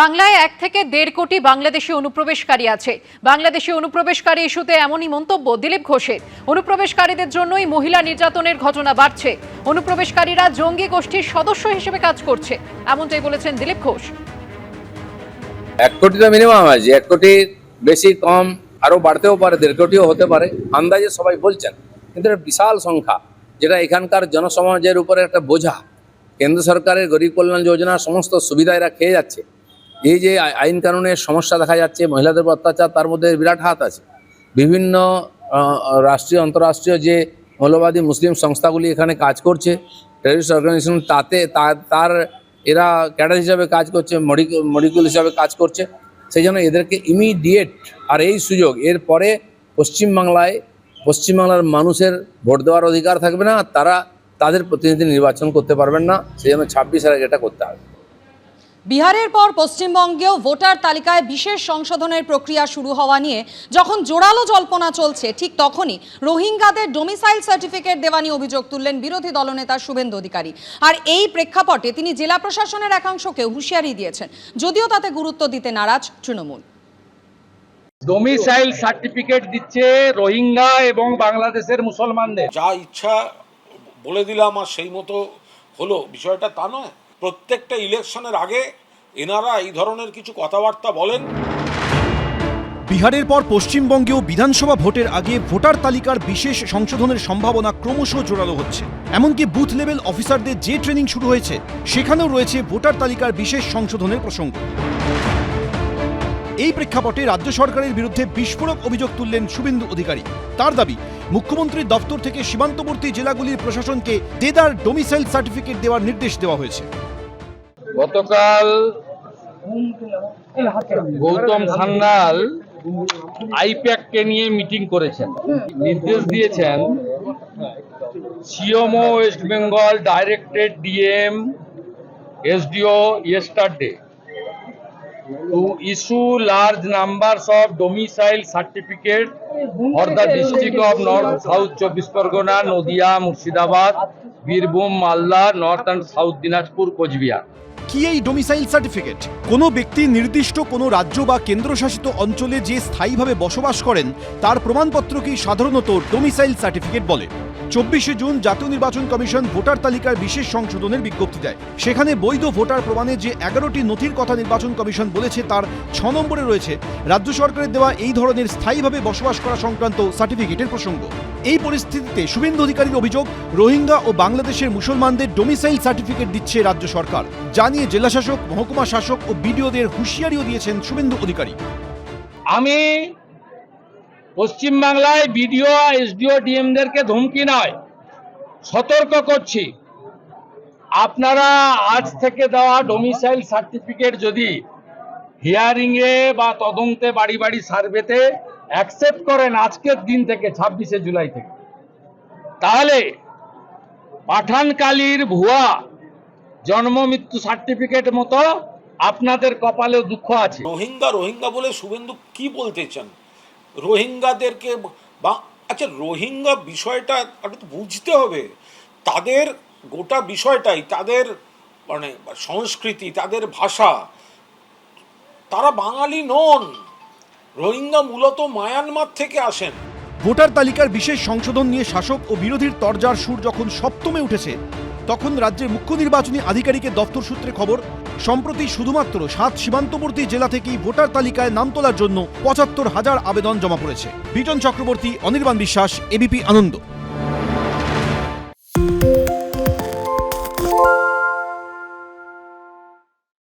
বাংলায় এক থেকে দেড় কোটি বাংলাদেশি অনুপ্রবেশকারী আছে। বাংলাদেশি অনুপ্রবেশকারী ইস্যুতে এমনই মন্তব্য দিলীপ ঘোষের। অনুপ্রবেশকারীদের জন্যই মহিলা নির্যাতনের ঘটনা বাড়ছে। অনুপ্রবেশকারীরা জঙ্গি গোষ্ঠীর সদস্য হিসেবে কাজ করছে, এমনটাই বলেছেন দিলীপ ঘোষ। এক কোটি তো মিনিমাম আছে, এক কোটি বেশি কম আরও বাড়তেও পারে, দেড় কোটিও হতে পারে, আন্দাজে সবাই বলছেন। কিন্তু এটা বিশাল সংখ্যা, যেটা এখানকার জনসমাজের উপরে একটা বোঝা। কেন্দ্র সরকারের গরিব কল্যাণ যোজনার সমস্ত সুবিধা এরা খেয়ে যাচ্ছে। এই যে আই- আইন কানুনের সমস্যা দেখা যাচ্ছে, মহিলাদের অত্যাচার, তার মধ্যে বিরাট হাত আছে। বিভিন্ন রাষ্ট্রীয়, আন্তঃরাষ্ট্রীয় যে মৌলবাদী মুসলিম সংস্থাগুলি এখানে কাজ করছে টেরিস্ট অর্গানাইজেশন তাতে তার, এরা ক্যাডার হিসাবে কাজ করছে মডিকুল হিসাবে কাজ করছে। সেই জন্য এদেরকে ইমিডিয়েট আর এই সুযোগ এর পরে পশ্চিমবাংলায়, পশ্চিমবাংলার মানুষের ভোট দেওয়ার অধিকার থাকবে না, তারা তাদের প্রতিনিধি নির্বাচন করতে পারবেন না সেই জন্য ছাব্বিশের আগে এটা করতে হবে। বিহারের পর পশ্চিমবঙ্গেও ভোটার তালিকায় বিশেষ সংশোধনের প্রক্রিয়া শুরু হওয়া নিয়ে যখন জোরালো জল্পনা চলছে ঠিক তখনই রোহিঙ্গাদের ডোমিসাইল সার্টিফিকেট দেওয়া নিয়ে অভিযোগ তুললেন বিরোধী দলনেতা শুভেন্দু অধিকারী। আর এই প্রেক্ষাপটে তিনি জেলা প্রশাসনের একাংশকেও হুঁশিয়ারি দিয়েছেন যদিও তাতে গুরুত্ব দিতে নারাজ তৃণমূল। ডোমিসাইল সার্টিফিকেট দিচ্ছে রোহিঙ্গা এবং বাংলাদেশের মুসলমানদের। যা ইচ্ছা বলে দিলাম আর সেই মতো হলো বিষয়টা তা নয়। প্রত্যেকটা ইলেকশনের আগে এনারা এই ধরনের কিছু কথাবার্তা বলেন। বিহারের পর পশ্চিমবঙ্গেও বিধানসভা ভোটের আগে ভোটার তালিকার বিশেষ সংশোধনের সম্ভাবনা ক্রমশ জোরালো হচ্ছে। এমনকি বুথ লেভেল অফিসারদের যে ট্রেনিং শুরু হয়েছে, সেখানেও রয়েছে ভোটার তালিকার বিশেষ সংশোধনের প্রসঙ্গ। এই প্রেক্ষাপটে রাজ্য সরকারের বিরুদ্ধে বিস্ফোরক অভিযোগ তুললেন শুভেন্দু অধিকারী। তার দাবি, মুখ্যমন্ত্রীর দপ্তর থেকে সীমান্তবর্তী জেলাগুলির প্রশাসনকে দেদার ডোমিসাইল সার্টিফিকেট দেওয়ার নির্দেশ দেওয়া হয়েছে। গতকাল গৌতম খান্নাল আইপ্যাককে নিয়ে মিটিং করেছেন। নির্দেশ দিয়েছেন CMO West Bengal directed DM SDO yesterday to issue large numbers of domicile certificate for the district of north south চব্বিশ Parganas, Nadia, Murshidabad, Birbhum, Malda, north and south Dinajpur, Cooch Behar. কি এই domicile certificate কোনো ব্যক্তি নির্দিষ্ট কোনো রাজ্য বা কেন্দ্রশাসিত অঞ্চলে যে স্থায়ীভাবে বসবাস করেন, তার প্রমাণপত্রকেই সাধারণত ডোমিসাইল সার্টিফিকেট বলে? চব্বিশে জুন জাতীয় নির্বাচন কমিশন ভোটার তালিকার বিশেষ সংশোধনের বিজ্ঞপ্তি দেয়। সেখানে বৈধ ভোটার প্রমাণে যে এগারোটি নথির কথা নির্বাচন কমিশন বলেছে, তার ছ নম্বরে রয়েছে, রাজ্য সরকারের দেওয়া এই ধরনের স্থায়ীভাবে বসবাস করা সংক্রান্ত সার্টিফিকেটের প্রসঙ্গ। এই পরিস্থিতিতে শুভেন্দু অধিকারীর অভিযোগ, রোহিঙ্গা ও বাংলাদেশের মুসলমানদের ডোমিসাইল সার্টিফিকেট দিচ্ছে রাজ্য সরকার। জানিয়ে জেলাশাসক মহকুমা শাসক ও বিডিওদের হুঁশিয়ারিও দিয়েছেন শুভেন্দু অধিকারী। আমি পশ্চিমবাংলায় বিডিও এসডিও ডিএমদেরকে ধমকি নয়। সতর্ক করছি। আপনারা আজ থেকে দেওয়া ডোমিসাইল সার্টিফিকেট যদি হিয়ারিংয়ে বা তদন্তে বাড়ি বাড়ি সার্ভেতে অ্যাকসেপ্ট করেন আজকের দিন থেকে, ছাব্বিশে জুলাই থেকে, তাহলে পাঠানকালীর ভুয়া জন্ম মৃত্যু সার্টিফিকেট মতো আপনাদের কপালেও দুঃখ আছে। রোহিঙ্গা রোহিঙ্গা বলে শুভেন্দু কি বলতে চান? রোহিঙ্গাদেরকে বা আচ্ছা রোহিঙ্গা বিষয়টা তো বুঝতে হবে। তাদের গোটা বিষয়টাই, তাদের মানে সংস্কৃতি, তাদের ভাষা, তারা বাঙালি নন। রোহিঙ্গা মূলত মায়ানমার থেকে আসেন। ভোটার তালিকার বিশেষ সংশোধন নিয়ে শাসক ও বিরোধীর তরজার সুর যখন সপ্তমে উঠেছে তখন রাজ্যের মুখ্য নির্বাচনী আধিকারিকের দপ্তর সূত্রে খবর, সম্প্রতি শুধুমাত্র সাত সীমান্তবর্তী জেলা থেকেই ভোটার তালিকায় নাম তোলার জন্য পঁচাত্তর হাজার আবেদন জমা পড়েছে। বিজন চক্রবর্তী, অনির্বাণ বিশ্বাস, এবিপি আনন্দ।